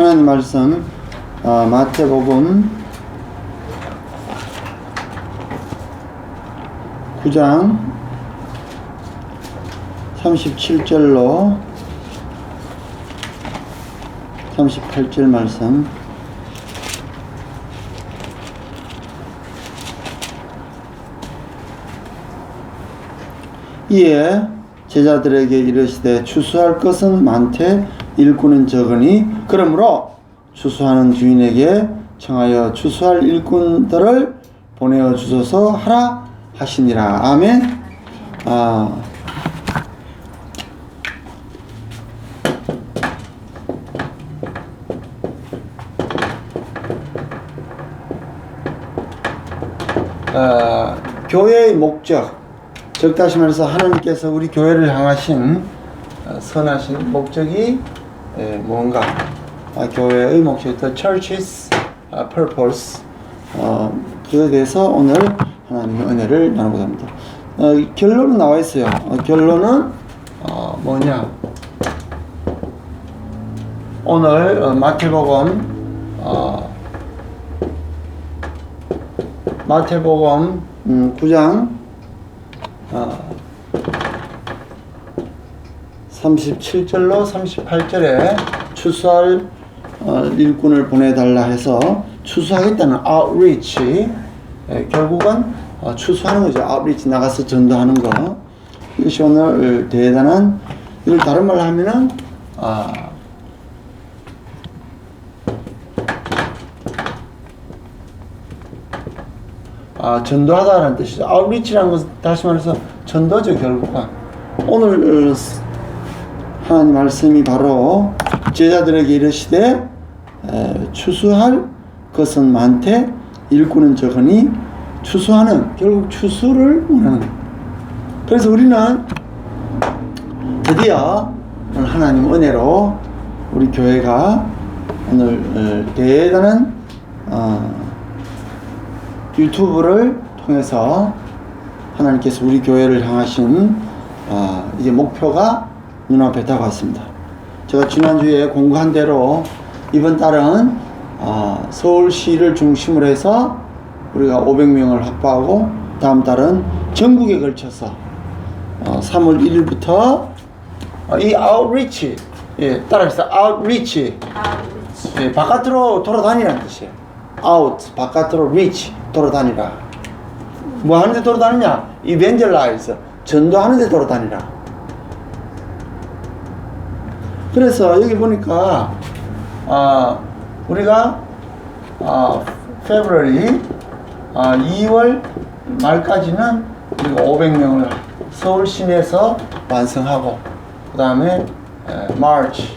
하나님 말씀 어, 마태복음 9장 37절로 38절 말씀. 이에 제자들에게 이르시되 추수할 것은 많되 일꾼은 적으니 그러므로 추수하는 주인에게 청하여 추수할 일꾼들을 보내어 주소서 하라 하시니라. 아멘. 아. 어, 교회의 목적 즉 다시 말해서 하나님께서 우리 교회를 향하신 어, 선하신 목적이 에, 뭔가 아, 교회의 목적 The Church's 아, Purpose 어, 그에 대해서 오늘 하나님의 은혜를 나누고자 합니다. 어, 결론은 나와 있어요. 어, 결론은 어, 뭐냐? 오늘 어, 마태복음 어, 마태복음 음, 9장 어, 37절로 38절에 추수할 어, 일꾼을 보내달라 해서 추수하겠다는 outreach 예, 결국은 어, 추수하는 거죠 outreach 나가서 전도하는 거 이것이 오늘 대단한 이걸 다른 말로 하면은 아, 아, 전도하다라는 뜻이죠. 아웃리치라는 것은 다시 말해서 전도죠, 결국은. 오늘 어, 하나님 말씀이 바로 제자들에게 이르시되 에, 추수할 것은 많되 일꾼은 적으니 추수하는 결국 추수를 원하는. 그래서 우리는 드디어 하나님 은혜로 우리 교회가 오늘 어, 대단한 어, 유튜브를 통해서 하나님께서 우리 교회를 향하신 아, 이제 목표가 눈앞에 다가왔습니다. 제가 지난주에 공부한 대로 이번 달은 아, 서울시를 중심으로 해서 우리가 500명을 확보하고 다음 달은 전국에 걸쳐서 어, 3월 1일부터 어, 이 아웃리치 예, 따라해서 아웃리치 예, 바깥으로 돌아다니라는 뜻이에요. out 바깥으로 reach 돌아다니라. 뭐 하는데 돌아다니냐? evangelize 전도하는데 돌아다니라. 그래서 여기 보니까 아 우리가 아 February 아 2월 말까지는 우리가 500명을 서울 시내에서 완성하고 그 다음에 March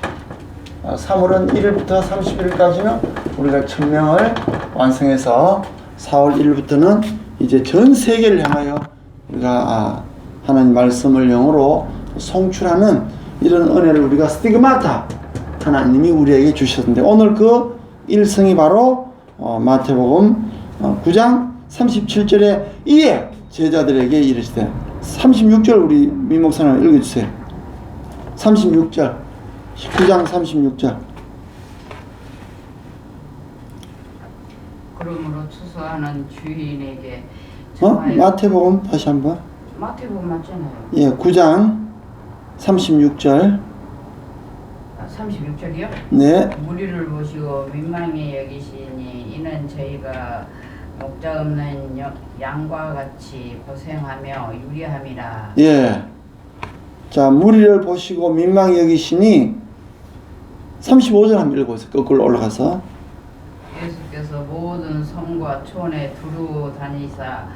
3월은 1일부터 30일까지는 우리가 1000명을 완성해서 4월 1일부터는 이제 전 세계를 향하여 우리가 아, 하나님 말씀을 영어로 송출하는 이런 은혜를 우리가 스티그마타 하나님이 우리에게 주셨는데 오늘 그 일성이 바로 어, 마태복음 어, 9장 37절에 이에 제자들에게 이르시되 36절 우리 민목사님 읽어주세요 36절 9장 36절 그러므로 추수하는 주인에게 어? 마태복음 다시 한번 마태복음 맞잖아요. 예 9장 36절 아, 36절이요? 네 무리를 보시고 민망히 여기시니 이는 저희가 목자 없는 여- 양과 같이 고생하며 유리함이라. 예. 자, 무리를 보시고 민망히 여기시니 35절 한번 읽어보세요. 거꾸로 올라가서. 예수께서 모든 성과 촌에 두루 다니사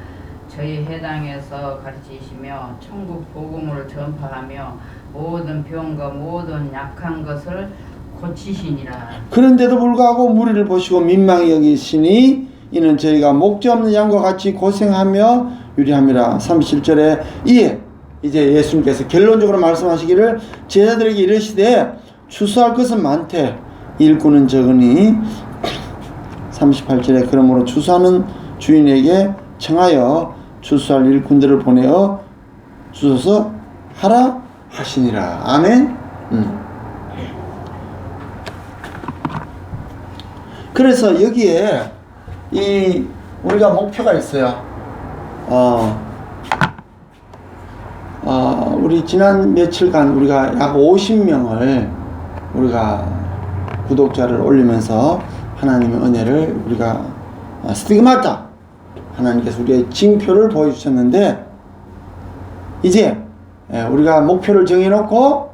저희 해당에서 가르치시며 천국 복음을 전파하며 모든 병과 모든 약한 것을 고치시니라. 그런데도 불구하고 무리를 보시고 민망히 여기시니 이는 저희가 목자 없는 양과 같이 고생하며 유리함이라. 37절에 이에 이제 예수님께서 결론적으로 말씀하시기를 제자들에게 이르시되 추수할 것은 많되 일꾼은 적으니 38절에 그러므로 추수하는 주인에게 청하여 추수할 일꾼들을 보내어 주소서 하라 하시니라. 아멘. 음. 그래서 여기에 이 우리가 목표가 있어요. 어, 어, 우리 지난 며칠간 우리가 약 50명을 우리가 구독자를 올리면서 하나님의 은혜를 우리가 어, 스티그마타 하나님께서 우리의 징표를 보여주셨는데 이제 예, 우리가 목표를 정해놓고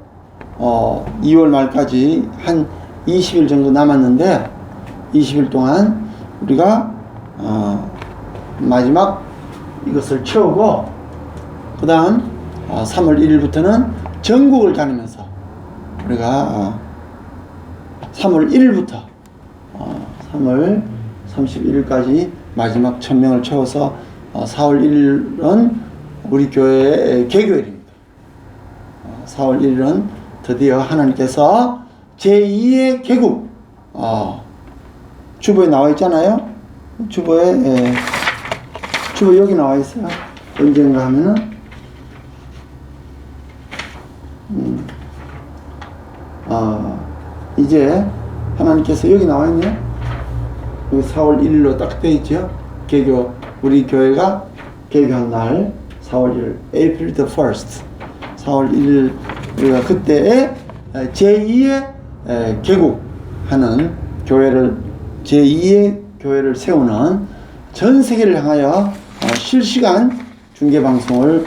어, 2월 말까지 한 20일 정도 남았는데 20일 동안 우리가 어, 마지막 이것을 채우고 그 다음 어, 3월 1일부터는 전국을 다니면서 우리가 어, 3월 1일부터 어, 3월 31일까지 마지막 1000명을 채워서 어, 4월 1일은 우리 교회의 개교일입니다. 어, 4월 1일은 드디어 하나님께서 제2의 개국 어, 주보에 나와 있잖아요. 주보에 예, 주보 여기 나와 있어요. 언젠가 하면은 음, 어, 이제 하나님께서 여기 나와 있네요. 여기 4월 1일로 딱 돼 있죠. 개교 우리 교회가 개교한 날 4월 1일 April the 1st 4월 1일 우리가 그때에 제2의 개국하는 교회를 제2의 교회를 세우는 전 세계를 향하여 어, 실시간 중계 방송을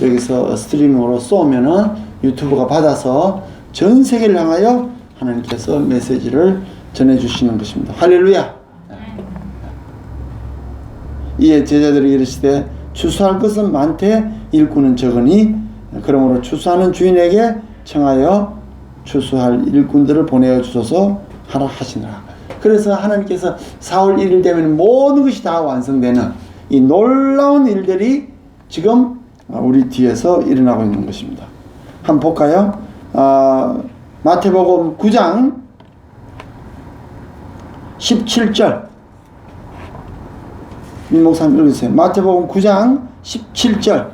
여기서 스트리밍으로 쏘면은 유튜브가 받아서 전 세계를 향하여 하나님께서 메시지를 전해 주시는 것입니다. 할렐루야. 이에 제자들이 이르시되 추수할 것은 많되 일꾼은 적으니 그러므로 추수하는 주인에게 청하여 추수할 일꾼들을 보내어 주소서 하라 하시니라. 그래서 하나님께서 4월 1일 되면 모든 것이 다 완성되는 이 놀라운 일들이 지금 우리 뒤에서 일어나고 있는 것입니다. 한번 볼까요? 아, 마태복음 9장 17절 민목사님 읽으세요. 마태복음 9장 17절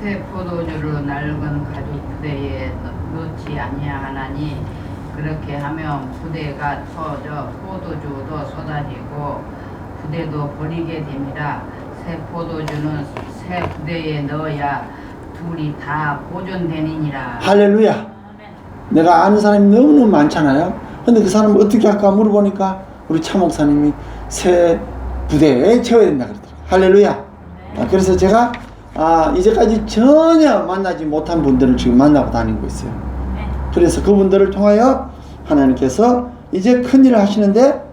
새 포도주를 낡은 가죽 부대에 넣- 넣지 아니하나니 그렇게 하면 부대가 터져 포도주도 쏟아지고 부대도 버리게 됩니다. 새 포도주는 새 부대에 넣어야 둘이 다 보존되니니라. 할렐루야. 내가 아는 사람이 너무너무 많잖아요. 근데 그 사람 어떻게 할까 물어보니까 우리 차 목사님이 새 부대에 채워야 된다 그러더라고요. 할렐루야. 아, 그래서 제가 아, 이제까지 전혀 만나지 못한 분들을 지금 만나고 다니고 있어요. 그래서 그분들을 통하여 하나님께서 이제 큰 일을 하시는데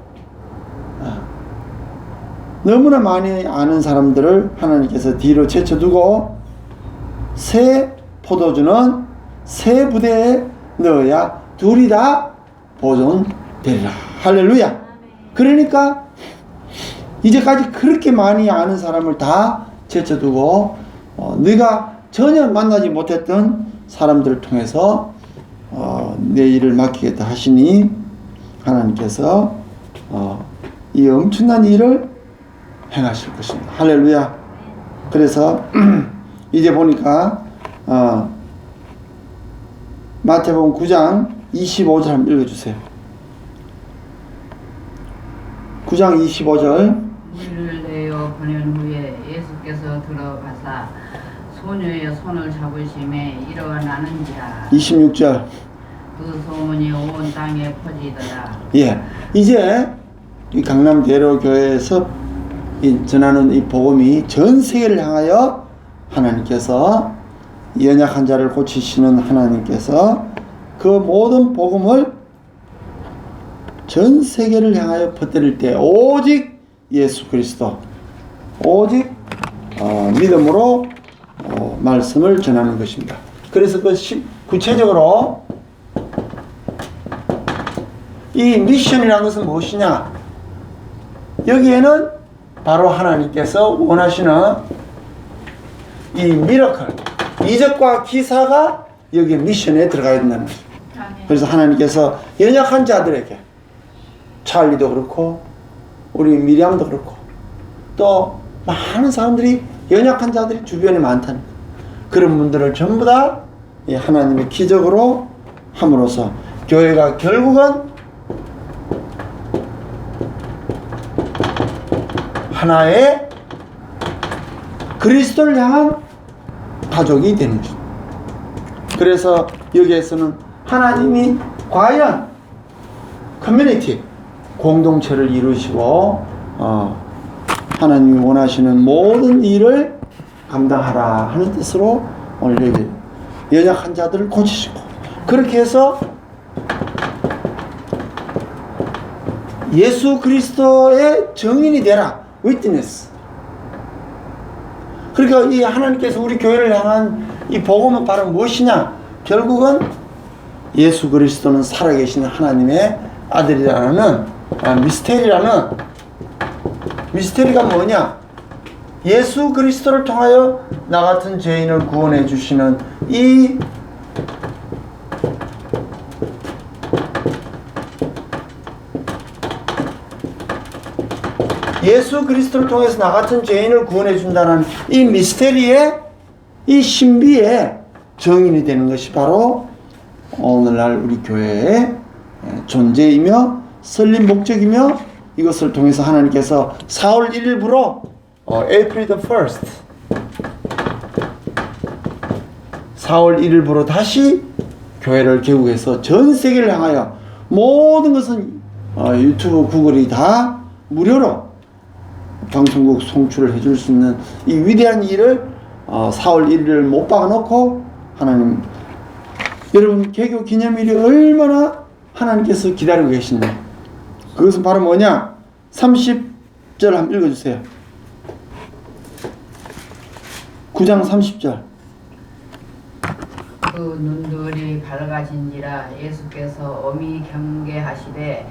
아, 너무나 많이 아는 사람들을 하나님께서 뒤로 제쳐두고 새 포도주는 새 부대에 넣어야 둘이 다 보존되리라. 할렐루야. 그러니까 이제까지 그렇게 많이 아는 사람을 다 제쳐두고 어, 네가 전혀 만나지 못했던 사람들을 통해서 어, 내 일을 맡기겠다 하시니 하나님께서 어, 이 엄청난 일을 행하실 것입니다. 할렐루야. 그래서 이제 보니까 어, 마태복음 9장 25절 한번 읽어주세요. 9장 25절 물을 내어 보낸 후에 예수께서 들어가사 소녀의 손을 잡으심에 일어나는지라. 26절. 그 소문이 온 땅에 퍼지더라. 예 이제 이 강남 대로 교회에서 이 전하는 이 복음이 전 세계를 향하여 하나님께서 연약한 자를 고치시는 하나님께서 그 모든 복음을 전 세계를 향하여 퍼뜨릴 때 오직 예수 그리스도 오직 어, 믿음으로 어, 말씀을 전하는 것입니다. 그래서 그 시- 구체적으로 이 미션이라는 것은 무엇이냐? 여기에는 바로 하나님께서 원하시는 이 미러클, 이적과 기사가 여기 미션에 들어가야 된다는 거죠. 그래서 하나님께서 연약한 자들에게 찰리도 그렇고 우리 미리암도 그렇고 또 많은 사람들이 연약한 자들이 주변에 많다는. 그런 분들을 전부 다이 하나님의 기적으로 함으로써 교회가 결국은 하나의 그리스도를 향한 가족이 되는 것. 그래서 여기에서는 하나님이 과연 커뮤니티 공동체를 이루시고 어, 하나님이 원하시는 모든 일을 감당하라 하는 뜻으로 오늘 여기 연약한 자들을 고치시고 그렇게 해서 예수 그리스도의 증인이 되라. 위트니스 그러니까 이 하나님께서 우리 교회를 향한 이 복음은 바로 무엇이냐? 결국은 예수 그리스도는 살아계신 하나님의 아들이라는 아, 미스테리라는 미스테리가 뭐냐? 예수 그리스도를 통하여 나 같은 죄인을 구원해 주시는 이 예수 그리스도를 통해서 나 같은 죄인을 구원해 준다는 이 미스테리의 이 신비의 정인이 되는 것이 바로 오늘날 우리 교회의 존재이며 설립 목적이며 이것을 통해서 하나님께서 4월 1일부로 어, April the 1st 4월 1일부로 다시 교회를 개국해서 전 세계를 향하여 모든 것은 어, 유튜브 구글이 다 무료로 방송국 송출을 해줄 수 있는 이 위대한 일을 어, 4월 1일을 못 박아놓고 하나님 여러분 개교 기념일이 얼마나 하나님께서 기다리고 계신데 그것은 바로 뭐냐 30절 한번 읽어주세요 9장 30절 그 눈들이 밝아진지라 예수께서 엄히 경계하시되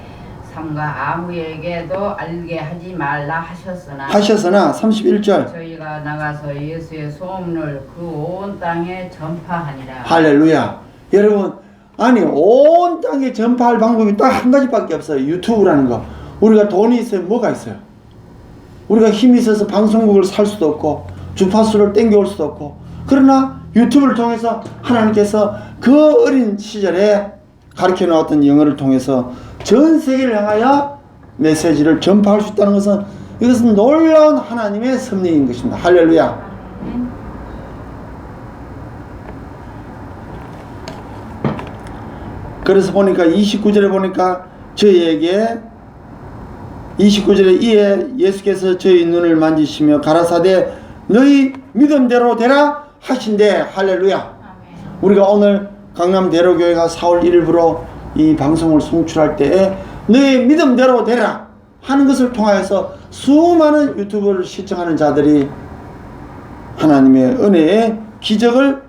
삼가 아무에게도 알게 하지 말라 하셨으나 하셨으나 31절 저희가 나가서 예수의 소문을 그 온 땅에 전파하니라. 할렐루야. 여러분, 아니, 온 땅에 전파할 방법이 딱 한 가지밖에 없어요. 유튜브라는 거. 우리가 돈이 있어요. 뭐가 있어요? 우리가 힘이 있어서 방송국을 살 수도 없고, 주파수를 땡겨올 수도 없고, 그러나 유튜브를 통해서 하나님께서 그 어린 시절에 가르쳐 나왔던 영어를 통해서 전 세계를 향하여 메시지를 전파할 수 있다는 것은 이것은 놀라운 하나님의 섭리인 것입니다. 할렐루야. 그래서 보니까 29절에 보니까 저희에게 29절에 이에 예수께서 저희 눈을 만지시며 가라사대 너희 믿음대로 되라 하신대. 할렐루야. 우리가 오늘 강남 대로교회가 4월 1일부로 이 방송을 송출할 때에 너희 믿음대로 되라. 하는 것을 통하여서 수많은 유튜브를 시청하는 자들이 하나님의 은혜의 기적을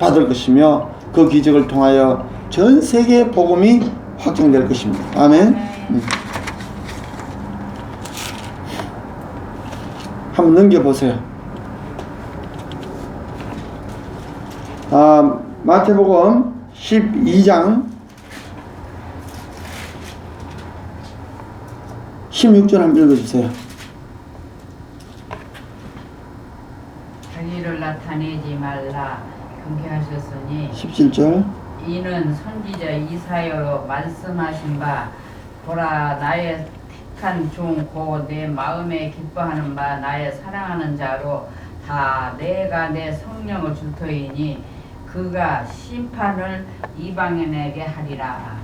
받을 것이며 그 기적을 통하여 전 세계 복음이 확정될 것입니다. 아멘. 음. 한번 넘겨보세요. 아, 마태복음 12장 16절 한번 읽어주세요. 자기를 나타내지 말라 경계하셨으니 17절 이는 선지자 이사야로 말씀하신 바 보라 나의 택한 종곧 내 마음에 기뻐하는 바 나의 사랑하는 자로 다 내가 내 성령을 줄 터이니 그가 심판을 이방인에게 하리라.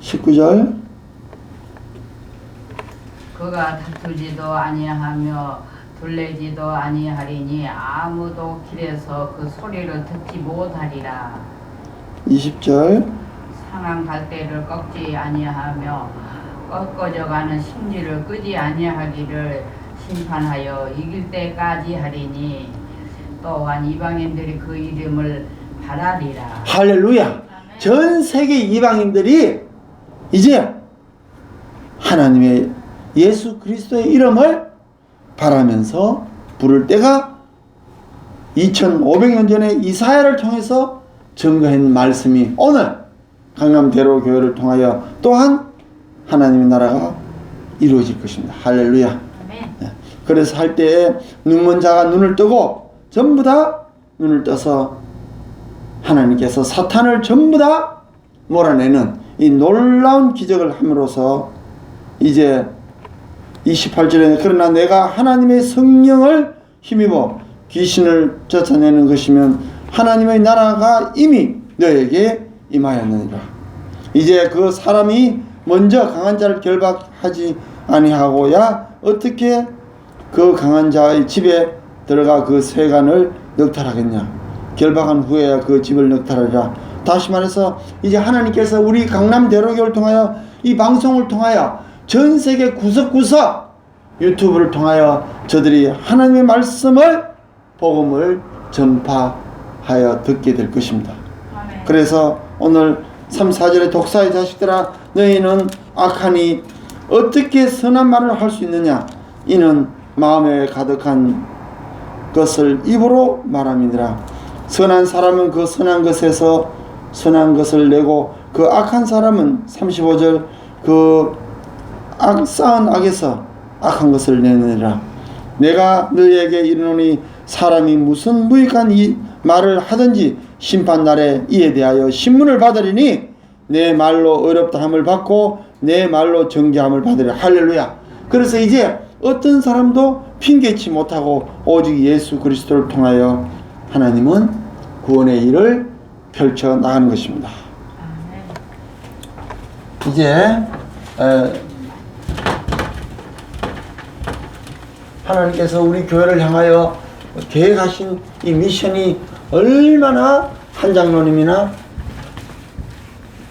19절. 그가 다투지도 아니하며 둘레지도 아니하리니 아무도 길에서 그 소리를 듣지 못하리라 20절. 상한 갈대를 꺾지 아니하며 꺾어져 가는 심지를 끄지 아니하기를 심판하여 이길 때까지 하리니 또한 이방인들이 그 이름을 바라리라. 할렐루야. 전 세계 이방인들이 이제 하나님의 예수 그리스도의 이름을 바라면서 부를 때가 2500년 전에 이사야를 통해서 증거한 말씀이 오늘 강남대로 교회를 통하여 또한 하나님의 나라가 이루어질 것입니다. 할렐루야. 아멘. 그래서 할 때에 눈먼 자가 눈을 뜨고 전부 다 눈을 떠서 하나님께서 사탄을 전부 다 몰아내는 이 놀라운 기적을 함으로써 이제 28절에 그러나 내가 하나님의 성령을 힘입어 귀신을 쫓아내는 것이면 하나님의 나라가 이미 너에게 임하였느니라. 이제 그 사람이 먼저 강한 자를 결박하지 아니하고야 어떻게 그 강한 자의 집에 들어가 그 세간을 넉탈하겠냐. 결박한 후에야 그 집을 넉탈하리라. 다시 말해서 이제 하나님께서 우리 강남 대로교를 통하여 이 방송을 통하여 전 세계 구석구석 유튜브를 통하여 저들이 하나님의 말씀을 복음을 전파 하여 듣게 될 것입니다. 아멘. 그래서 오늘 3, 4절에 독사의 자식들아 너희는 악하니 어떻게 선한 말을 할 수 있느냐 이는 마음에 가득한 것을 입으로 말함이니라 선한 사람은 그 선한 것에서 선한 것을 내고 그 악한 사람은 35절 그 악, 쌓은 악에서 악한 것을 내느니라 내가 너희에게 이르노니 사람이 무슨 무익한 이 말을 하든지 심판 날에 이에 대하여 신문을 받으리니 내 말로 어렵다 함을 받고 내 말로 정죄함을 받으리라 할렐루야 그래서 이제 어떤 사람도 핑계치 못하고 오직 예수 그리스도를 통하여 하나님은 구원의 일을 펼쳐 나가는 것입니다. 이제 에, 하나님께서 우리 교회를 향하여 계획하신 이 미션이 얼마나 한 장로님이나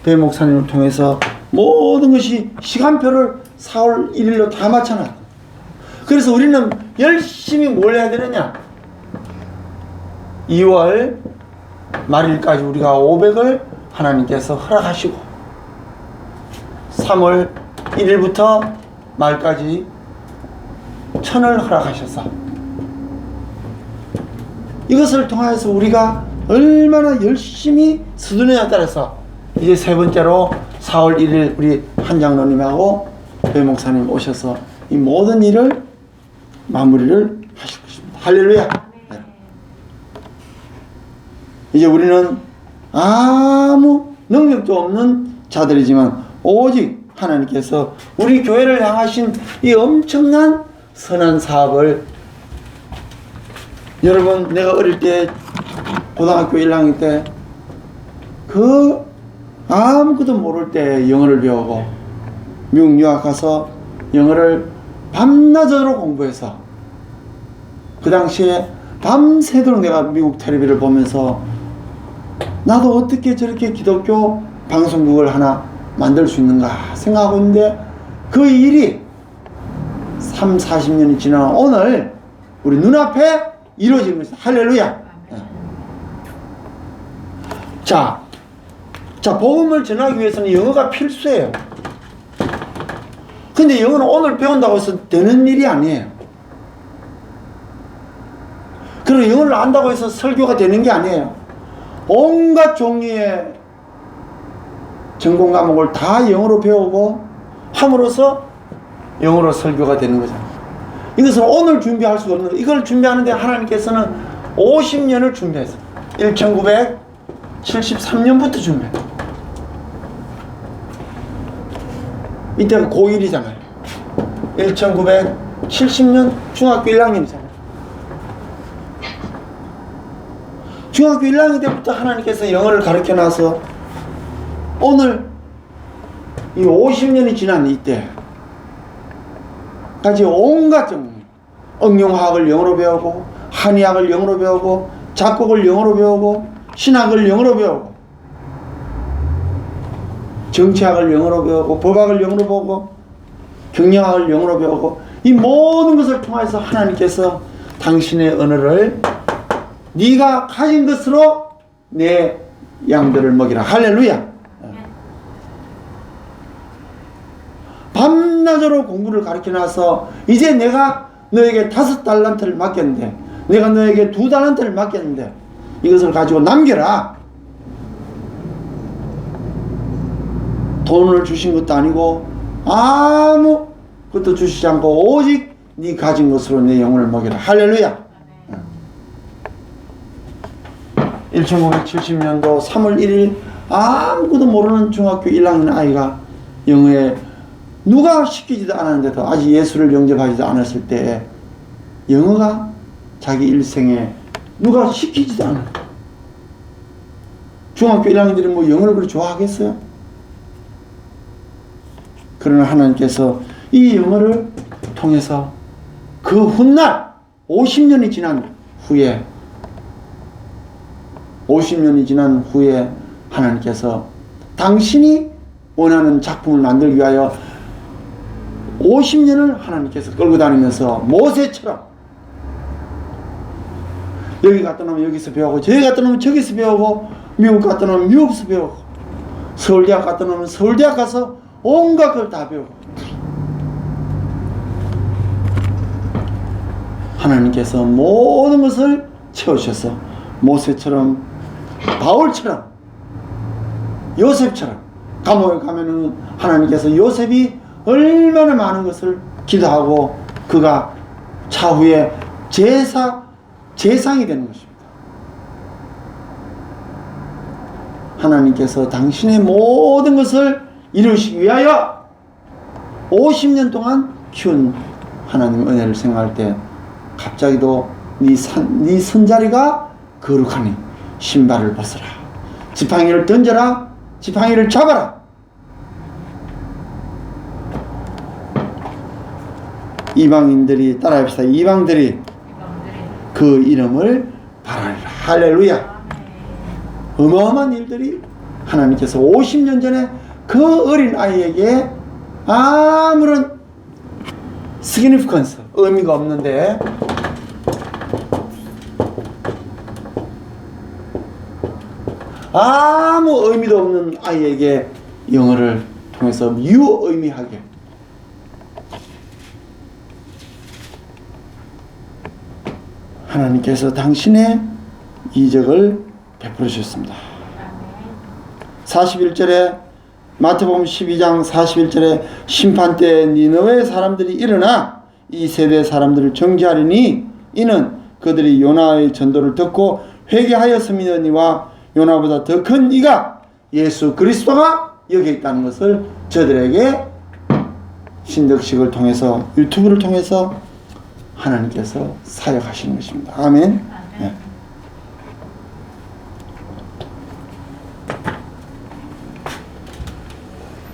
배 목사님을 통해서 모든 것이 시간표를 4월 1일로 다 맞춰놨다. 그래서 우리는 열심히 뭘 해야 되느냐? 2월 말일까지 우리가 500을 하나님께서 허락하시고 3월 1일부터 말까지 천을 허락하셨어. 이것을 통하여서 우리가 얼마나 열심히 수둔에 따라서 이제 세 번째로 4월 1일 우리 한장로님하고 배 목사님 오셔서 이 모든 일을 마무리를 하실 것입니다. 할렐루야. 네. 이제 우리는 아무 능력도 없는 자들이지만 오직 하나님께서 우리 교회를 향하신 이 엄청난 선한 사업을 여러분 내가 어릴 때 고등학교 1학년 때 그 아무것도 모를 때 영어를 배우고 미국 유학 가서 영어를 밤낮으로 공부해서 그 당시에 밤새도록 내가 미국 텔레비를 보면서 나도 어떻게 저렇게 기독교 방송국을 하나 만들 수 있는가 생각하고 있는데 그 일이 3, 40년이 지난 오늘 우리 눈앞에 이루어지고 있어. 할렐루야. 아멘. 자, 자, 복음을 전하기 위해서는 영어가 필수예요. 근데 영어는 오늘 배운다고 해서 되는 일이 아니에요. 그리고 영어를 안다고 해서 설교가 되는 게 아니에요. 온갖 종류의 전공 과목을 다 영어로 배우고 함으로써 영어로 설교가 되는 거잖아요. 이것은 오늘 준비할 수가 없는. 이걸 준비하는데 하나님께서는 50년을 준비했어요. 1973년부터 준비했어요. 이때가 고1이잖아요. 1970년 중학교 1학년이잖아요. 중학교 1학년 때부터 하나님께서 영어를 가르쳐 놔서 오늘 이 50년이 지난 이때 까지 온갖 종류 응용화학을 영어로 배우고 한의학을 영어로 배우고 작곡을 영어로 배우고 신학을 영어로 배우고 정치학을 영어로 배우고 법학을 영어로 배우고 경영학을 영어로 배우고 이 모든 것을 통해서 하나님께서 당신의 언어를 네가 가진 것으로 내 양들을 먹이라. 할렐루야. 밤 낮으로 공부를 가르쳐 놔서 이제 내가 너에게 다섯 달란트를 맡겼는데 내가 너에게 두 달란트를 맡겼는데 이것을 가지고 남겨라. 돈을 주신 것도 아니고 아무 것도 주시지 않고 오직 네 가진 것으로 내 영혼을 먹여라. 할렐루야. 1970년도 3월 1일 아무것도 모르는 중학교 1학년 아이가 영어에 누가 시키지도 않았는데도 아직 예수를 영접하지도 않았을 때 영어가 자기 일생에 누가 시키지도 않아. 중학교 1학년들이 뭐 영어를 그렇게 좋아하겠어요? 그러나 하나님께서 이 영어를 통해서 그 훗날 50년이 지난 후에 50년이 지난 후에 하나님께서 당신이 원하는 작품을 만들기 위하여 50년을 하나님께서 끌고 다니면서 모세처럼 여기 갔다 오면 여기서 배우고 저기 갔다 오면 저기서 배우고 미국 갔다 오면 미국에서 배우고 서울대학 갔다 오면 서울대학 가서 온갖 걸 다 배우고. 하나님께서 모든 것을 채우셔서 모세처럼 바울처럼 요셉처럼 감옥에 가면은 하나님께서 요셉이 얼마나 많은 것을 기도하고 그가 차후에 제사 제상이 되는 것입니다. 하나님께서 당신의 모든 것을 이루시기 위하여 50년 동안 키운 하나님 은혜를 생각할 때 갑자기도 네, 산, 네 손자리가 거룩하니 신발을 벗어라. 지팡이를 던져라. 지팡이를 잡아라. 이방인들이 따라합시다. 이방들이 그 이름을 바라리라. 할렐루야. 어마어마한 일들이 하나님께서 50년 전에 그 어린 아이에게 아무런 significance, 의미가 없는데 아무 의미도 없는 아이에게 영어를 통해서 유의미하게 하나님께서 당신의 이적을 베풀어 주셨습니다. 41절에 마태복음 12장 41절에 심판 때 니느웨 사람들이 일어나 이 세대 사람들을 정죄하리니 이는 그들이 요나의 전도를 듣고 회개하였음이니와 요나보다 더 큰 이가 예수 그리스도가 여기 있다는 것을 저들에게 신덕식을 통해서 유튜브를 통해서 하나님께서 사역하시는 것입니다. 아멘. 네.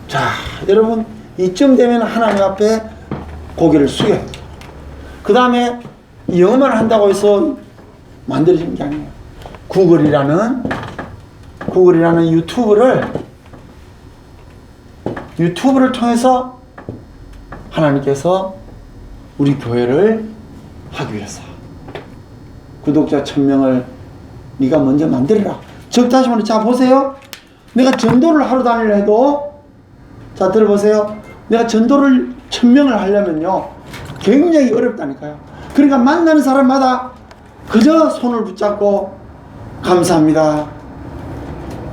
자, 여러분 이쯤 되면 하나님 앞에 고개를 숙여. 그 다음에 영어만 한다고 해서 만들어진 게 아니에요. 구글이라는 구글이라는 유튜브를 유튜브를 통해서 하나님께서 우리 교회를 하기 위해서 구독자 천명을 네가 먼저 만들어라. 즉 다시 말해 자 보세요. 내가 전도를 하루 다니려 해도 자 들어보세요. 내가 전도를 천명을 하려면요 굉장히 어렵다니까요. 그러니까 만나는 사람마다 그저 손을 붙잡고 감사합니다.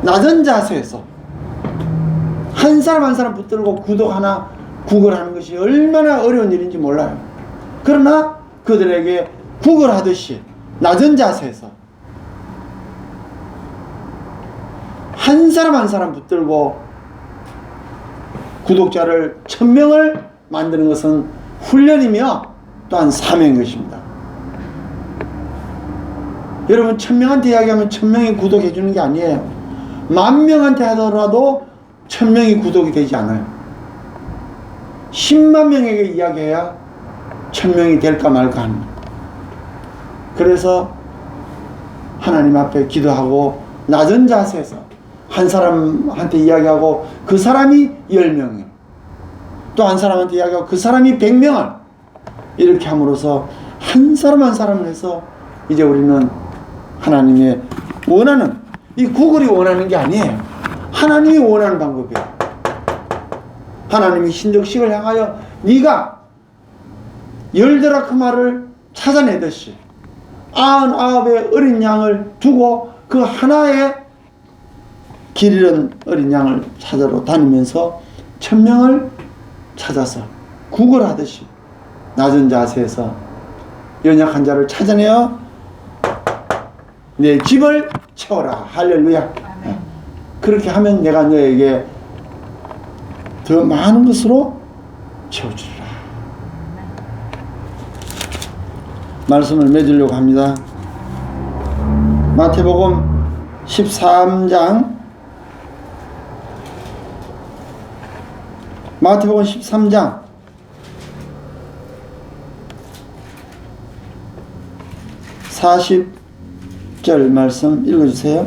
낮은 자세에서 한 사람 한 사람 붙들고 구독 하나 구걸하는 것이 얼마나 어려운 일인지 몰라요. 그러나 그들에게 구걸하듯이 낮은 자세에서 한 사람 한 사람 붙들고 구독자를 천명을 만드는 것은 훈련이며 또한 사명인 것입니다. 여러분 천명한테 이야기하면 천명이 구독해 주는 게 아니에요. 만 명한테 하더라도 천명이 구독이 되지 않아요. 10만 명에게 이야기해야 천명이 될까 말까 합니다. 그래서 하나님 앞에 기도하고 낮은 자세에서 한 사람한테 이야기하고 그 사람이 10명을 또 한 사람한테 이야기하고 그 사람이 100명을 이렇게 함으로써 한 사람 한 사람을 해서 이제 우리는 하나님의 원하는 이 구글이 원하는 게 아니에요. 하나님이 원하는 방법이에요. 하나님이 신적식을 향하여 네가 열 드라크마를 찾아내듯이 아흔 아홉의 어린 양을 두고 그 하나의 길 잃은 어린 양을 찾아러 다니면서 천명을 찾아서 구걸하듯이 낮은 자세에서 연약한 자를 찾아내어 내 집을 채워라 할렐루야 네. 아멘. 그렇게 하면 내가 너에게 더 많은 것으로 채워주리라. 말씀을 맺으려고 합니다. 마태복음 13장 마태복음 13장 40절 말씀 읽어주세요.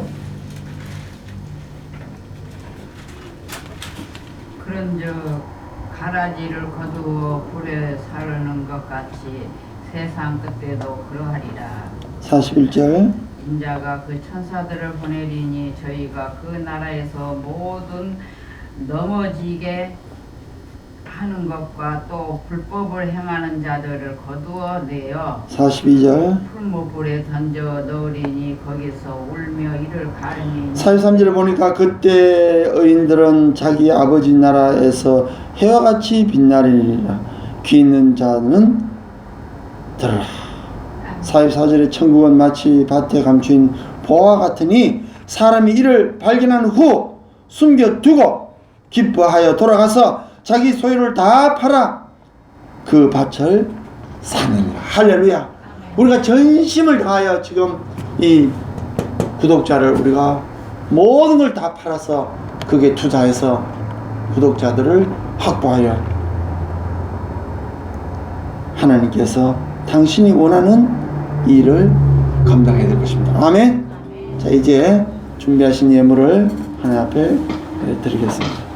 그런즉 가라지를 거두어 불에 사르는 것 같이 세상 끝에도 그러하리라. 41절. 인자가 그 천사들을 보내리니 저희가 그 나라에서 모든 넘어지게 하는 것과 또 불법을 행하는 자들을 거두어 내어 42절. 풀무불에 던져 넣으리니 거기서 울며 이를 가르니 43절에 보니까 그때 의인들은 자기 아버지 나라에서 해와 같이 빛나리라. 귀 있는 자는 들으라 44절에 천국은 마치 밭에 감추인 보화 같으니 사람이 이를 발견한 후 숨겨두고 기뻐하여 돌아가서 자기 소유를 다 팔아 그 밭을 사느니라 할렐루야. 우리가 전심을 다하여 지금 이 구독자를 우리가 모든 걸 다 팔아서 그게 투자해서 구독자들을 확보하여 하나님께서 당신이 원하는 일을 감당해야 될 것입니다. 아멘. 자 이제 준비하신 예물을 하나님 앞에 드리겠습니다.